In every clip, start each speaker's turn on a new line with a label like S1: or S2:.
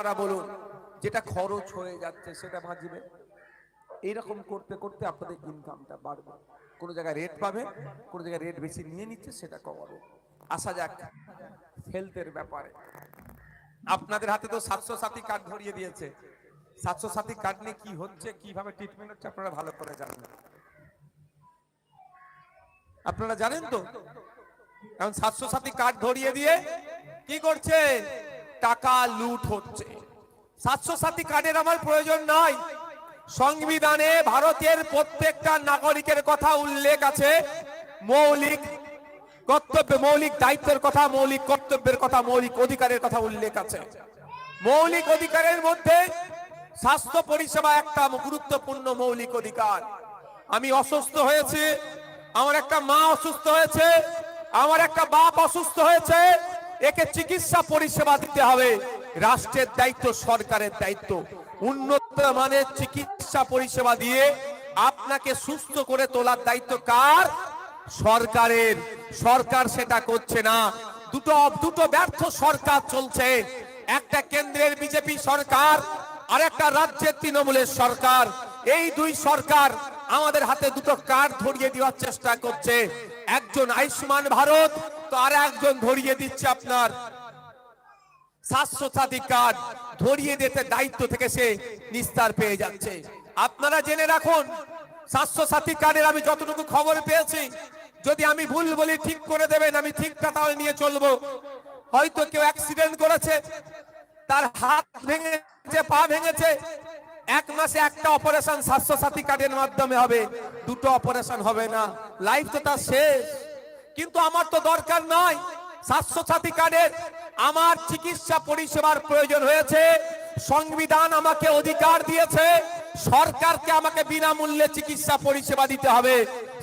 S1: আপনারা বলুন, যেটা খরচ হয়ে যাচ্ছে সেটা বাঁচবে। এইরকম করতে করতে আপনাদের ইনকামটা বাড়বে। কোনো জায়গায় রেট পাবে, কোনো জায়গায় রেট বেশি নিয়ে নিচ্ছে, সেটা কমাবে। আসা যাক হেলথের ব্যাপারে। আপনাদের হাতে তো সাতশো সাথী কার্ড ধরিয়ে দিয়েছে। সাতশো সাথী কার্ড নিয়ে কি হচ্ছে, কীভাবে ট্রিটমেন্ট হচ্ছে, আপনারা ভালো করে জানেন। আপনারা জানেন তো? এখন সাতশো সাথী কার্ড ধরিয়ে দিয়ে কি করছে টাকা লুট হচ্ছে। সাতশো সাথী কার্ডের আমার প্রয়োজন নাই সংবিধানে ভারতের প্রত্যেকটা নাগরিকের কথা উল্লেখ আছে। মৌলিক কর্তব্য, মৌলিক দায়িত্বের কথা, মৌলিক কর্তব্যের কথা, মৌলিক অধিকারের কথা উল্লেখ আছে। মৌলিক অধিকারের মধ্যে স্বাস্থ্য পরিষেবা একটা গুরুত্বপূর্ণ মৌলিক অধিকার। আমি অসুস্থ হয়েছি, আমার একটা মা অসুস্থ হয়েছে, আমার একটা বাপ অসুস্থ হয়েছে একে চিকিৎসা পরিষেবা দিতে হবে। রাষ্ট্রের দায়িত্ব, সরকারের দায়িত্ব। উন্নত মানের চিকিৎসা পরিষেবা দিয়ে আপনাকে সুস্থ করে তোলার দায়িত্ব কার? সরকারের। সরকার সেটা করছে না। দুটো দুটো ব্যর্থ সরকার চলছে। একটা কেন্দ্রের বিজেপি সরকার আর একটা রাজ্যের তৃণমূলের সরকার। এই দুই সরকার আমাদের হাতে দুটো কার্ড ধরিয়ে দেওয়ার চেষ্টা করছে। একজন আয়ুষ্মান ভারত তো আর একজন ধরিয়ে দিচ্ছে আপনার। স্বাস্থ্য সাথী কার্ড ধরিয়ে দিতে দায়িত্ব থেকে সে নিস্তার পেয়ে যাচ্ছে। আপনারা জেনে রাখুন স্বাস্থ্য সাথী কার্ডের আমি যতটুকু খবর পেয়েছি, যদি আমি ভুল বলি ঠিক করে দেবেন, আমি ঠিকটা তাহলে নিয়ে চলবো। হয়তো কেউ অ্যাক্সিডেন্ট করেছে, তার হাত ভেঙেছে, পা ভেঙেছে, এক মাসে একটা অপারেশন স্বাস্থ্য সাথী কার্ডের মাধ্যমে হবে, দুটো অপারেশন হবে না। লাইফ তো তার শেষ। কিন্তু আমার তো দরকার নয় স্বাস্থ্য সাথী কার্ডের আমার চিকিৎসা পরিষেবার প্রয়োজন হয়েছে। সংবিধান আমাকে অধিকার দিয়েছে। সরকারকে আমাকে বিনামূল্যে চিকিৎসা পরিষেবা দিতে হবে,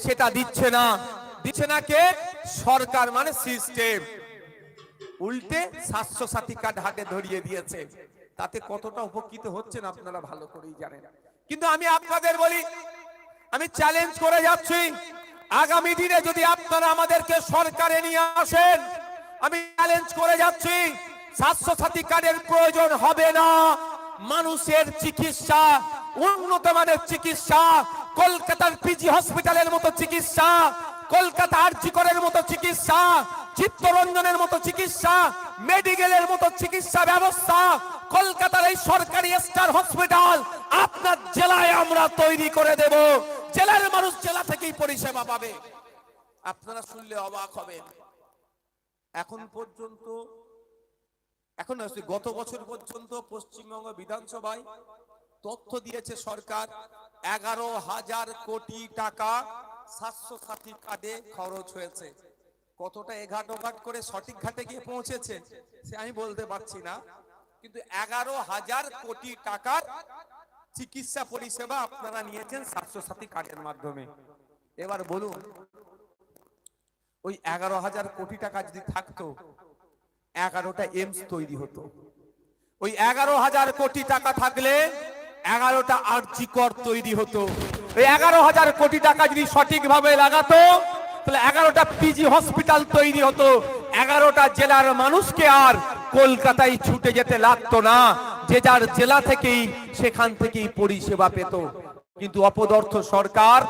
S1: সেটা দিচ্ছে না। দিচ্ছে না কে? সরকার মানে সিস্টেম। উল্টে স্বাস্থ্য সাথী কার্ড হাতে ধরিয়ে দিয়েছে। তাতে কতটা উপকৃত হচ্ছেন আপনারা ভালো করেই জানেন। কিন্তু আমি আপনাদের বলি, আমি চ্যালেঞ্জ করে যাচ্ছি। আগামী দিনে যদি আপনারা আমাদেরকে সরকারে নিয়ে আসেন, আমি চ্যালেঞ্জ করে যাচ্ছি স্বাস্থ্য সাথী কার্ডের প্রয়োজন হবে না। মানুষের চিকিৎসা, উন্নত মানের চিকিৎসা, কলকাতার পিজি হসপিটালের মতো চিকিৎসা, কলকাতা আরজিকরের মতো চিকিৎসা, চিত্তরঞ্জনের মতো চিকিৎসা, মেডিকেলের মতো চিকিৎসা ব্যবস্থা, কলকাতার এই সরকারি স্টার হসপিটাল আপনার জেলায় আমরা তৈরি করে দেব। জেলার মানুষ জেলা থেকেই পরিষেবা পাবে। আপনারা শুনলে অবাক হবেন। এখন পর্যন্ত, এখন গত বছর পর্যন্ত পশ্চিমবঙ্গ বিধানসভায় তথ্য দিয়েছে সরকার, এগারো হাজার কোটি টাকা স্বাস্থ্য সাথী কার্ডে খরচ হয়েছে। কতটা এঘাট ওঘাট করে সঠিক ঘাটে গিয়ে পৌঁছেছে, সে আমি বলতে পারছি না। কিন্তু এগারো হাজার কোটি টাকার চিকিৎসা পরিষেবা আপনারা নিয়েছেন স্বাস্থ্য সাথী কার্ডের মাধ্যমে। এবার বলুন, ওই এগারো হাজার কোটি টাকা যদি থাকতো, এগারোটা এমস তৈরি হতো। ওই এগারো হাজার কোটি টাকা থাকলে এগারোটা আর্জিকর তৈরি হতো। ওই এগারো হাজার কোটি টাকা যদি সঠিকভাবে লাগাতো, তাহলে এগারোটা পিজি হসপিটাল তৈরি হতো। এগারোটা জেলার মানুষকে আর কলকাতায় ছুটে যেতে লাগতো না। যে যার জেলা থেকেই সেখান থেকেই পরিষেবা পেত। কিন্তু অপদর্থ সরকার,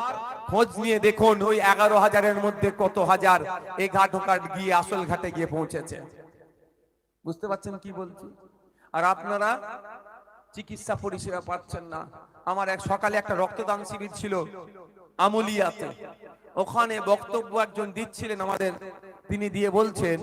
S1: খোঁজ নিয়ে দেখুন ওই এগারো হাজারের মধ্যে কত হাজার এই ঘাট ঘাট গিয়ে আসল ঘাটে গিয়ে পৌঁছেছে। বুঝতে পারছেন কি বলছি? আর আপনারা চিকিৎসা পরিষেবা পাচ্ছেন না। আমার এক সকালে একটা রক্তদান শিবির ছিল আমুলিয়াতে। ওখানে বক্তব্য একজন দিচ্ছিলেন আমাদের। তিনি দিয়ে বলছেন